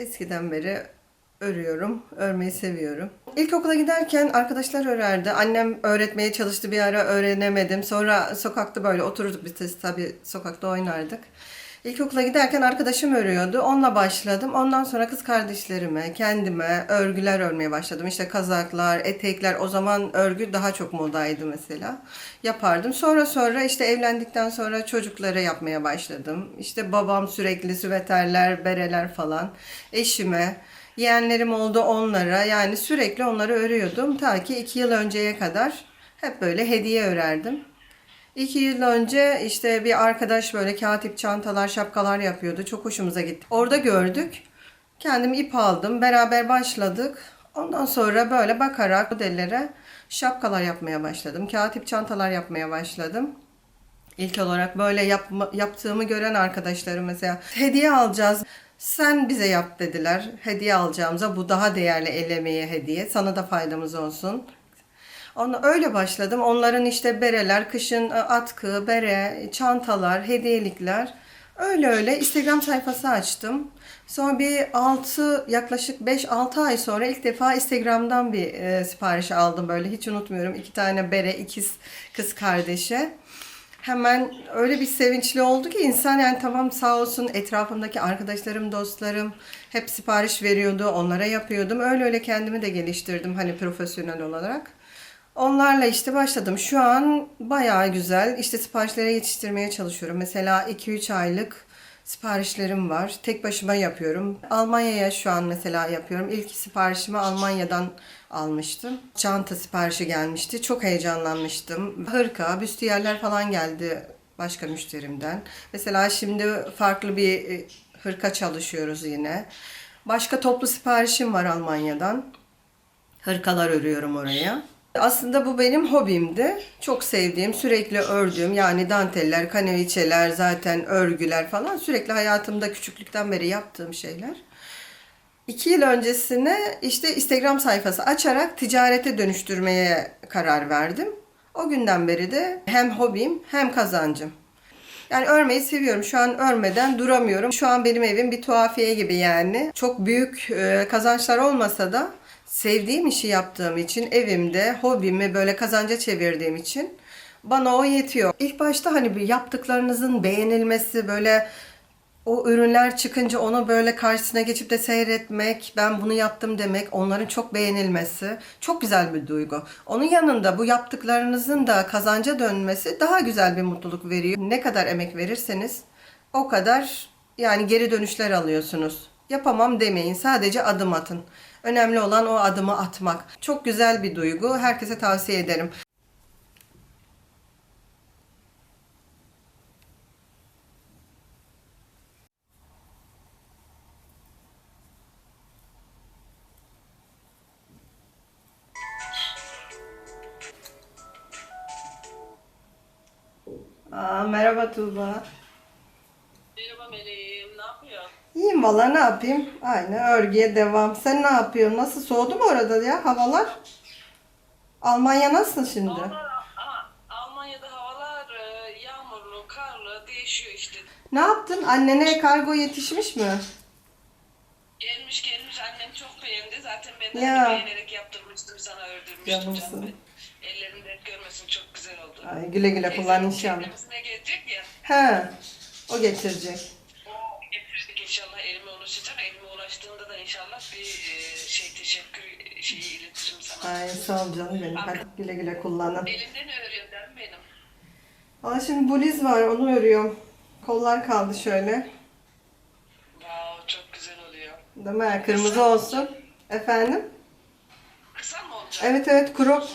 Eskiden beri örüyorum. Örmeyi seviyorum. İlkokula giderken arkadaşlar örerdi. Annem öğretmeye çalıştı bir ara öğrenemedim. Sonra sokakta böyle otururduk biz tabii sokakta oynardık. İlkokula giderken arkadaşım örüyordu. Onunla başladım. Ondan sonra kız kardeşlerime, kendime örgüler örmeye başladım. İşte kazaklar, etekler. O zaman örgü daha çok modaydı mesela. Yapardım. Sonra sonra işte evlendikten sonra çocuklara yapmaya başladım. İşte babam sürekli süveterler, bereler falan. Eşime, yeğenlerim oldu onlara. Yani sürekli onları örüyordum. Ta ki iki yıl önceye kadar hep böyle hediye örerdim. İki yıl önce işte bir arkadaş böyle katip çantalar, şapkalar yapıyordu. Çok hoşumuza gitti. Orada gördük. Kendim ip aldım. Beraber başladık. Ondan sonra böyle bakarak modellere şapkalar yapmaya başladım. Katip çantalar yapmaya başladım. İlk olarak böyle yapma, yaptığımı gören arkadaşlarım mesela hediye alacağız. Sen bize yap dediler. Hediye alacağımıza bu daha değerli el emeği hediye. Sana da faydamız olsun. Ona öyle başladım. Onların işte bereler, kışın e, atkı, bere, çantalar, hediyelikler. Öyle öyle Instagram sayfası açtım. Sonra bir 6 yaklaşık 5-6 ay sonra ilk defa Instagram'dan bir e, sipariş aldım böyle hiç unutmuyorum. iki tane bere ikiz kız kardeşe. Hemen öyle bir sevinçli oldu ki insan yani tamam sağ olsun etrafımdaki arkadaşlarım, dostlarım hep sipariş veriyordu. Onlara yapıyordum. Öyle öyle kendimi de geliştirdim hani profesyonel olarak. Onlarla işte başladım. Şu an bayağı güzel. İşte siparişlere yetiştirmeye çalışıyorum. Mesela 2-3 aylık siparişlerim var. Tek başıma yapıyorum. Almanya'ya şu an mesela yapıyorum. İlk siparişimi Almanya'dan almıştım. Çanta siparişi gelmişti. Çok heyecanlanmıştım. Hırka, büstiyerler falan geldi başka müşterimden. Mesela şimdi farklı bir e, hırka çalışıyoruz yine. Başka toplu siparişim var Almanya'dan. Hırkalar örüyorum oraya. Aslında bu benim hobimdi. Çok sevdiğim, sürekli ördüğüm yani danteller, kaneviçeler, zaten örgüler falan sürekli hayatımda küçüklükten beri yaptığım şeyler. İki yıl öncesine işte Instagram sayfası açarak ticarete dönüştürmeye karar verdim. O günden beri de hem hobim hem kazancım. Yani örmeyi seviyorum. Şu an örmeden duramıyorum. Şu an benim evim bir tuhafiye gibi yani. Çok büyük e, kazançlar olmasa da sevdiğim işi yaptığım için evimde hobimi böyle kazanca çevirdiğim için bana o yetiyor. İlk başta hani bir yaptıklarınızın beğenilmesi böyle o ürünler çıkınca onu böyle karşısına geçip de seyretmek, ben bunu yaptım demek, onların çok beğenilmesi çok güzel bir duygu. Onun yanında bu yaptıklarınızın da kazanca dönmesi daha güzel bir mutluluk veriyor. Ne kadar emek verirseniz o kadar yani geri dönüşler alıyorsunuz. Yapamam demeyin, sadece adım atın. Önemli olan o adımı atmak. Çok güzel bir duygu. Herkese tavsiye ederim. Aa, merhaba Tuğba. Merhaba Meleğim, ne yapıyorsun? İyiyim valla ne yapayım? Aynı örgüye devam. Sen ne yapıyorsun? Nasıl soğudu mu orada ya havalar? Almanya nasıl şimdi? Havalar, aha, Almanya'da havalar e, yağmurlu, karlı, değişiyor işte. Ne yaptın? Annene kargo yetişmiş mi? Gelmiş gelmiş, annem çok beğendi. Zaten ben de Ya. hani beğenerek yaptırmıştım, sana ördürmüştüm Canımsın. canım. Ellerini dert görmesin, çok güzel oldu. Ay güle güle kullan inşallah. Teyzemizine gelecek ya, He. O getirecek. İnşallah elime ulaşacak. Elime ulaştığında da inşallah bir e, şey teşekkür şeyi iletirim sana. Ay sağ ol canım benim. Hadi güle güle kullanın. Elimden örüyorum değil mi benim? Valla şimdi bluz var onu örüyorum. Kollar kaldı şöyle. Wow, çok güzel oluyor. Değil mi? Kırmızı olsun. Efendim? Kısa mı olacak? Evet evet mu?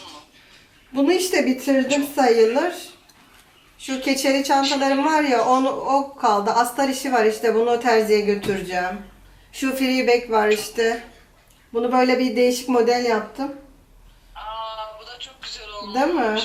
Bunu işte bitirdim sayılır. Şu keçeli çantalarım var ya onu o kaldı. Astar işi var işte bunu terziye götüreceğim. Şu free bag var işte. Bunu böyle bir değişik model yaptım. Aa, bu da çok güzel olmuş. Değil mi?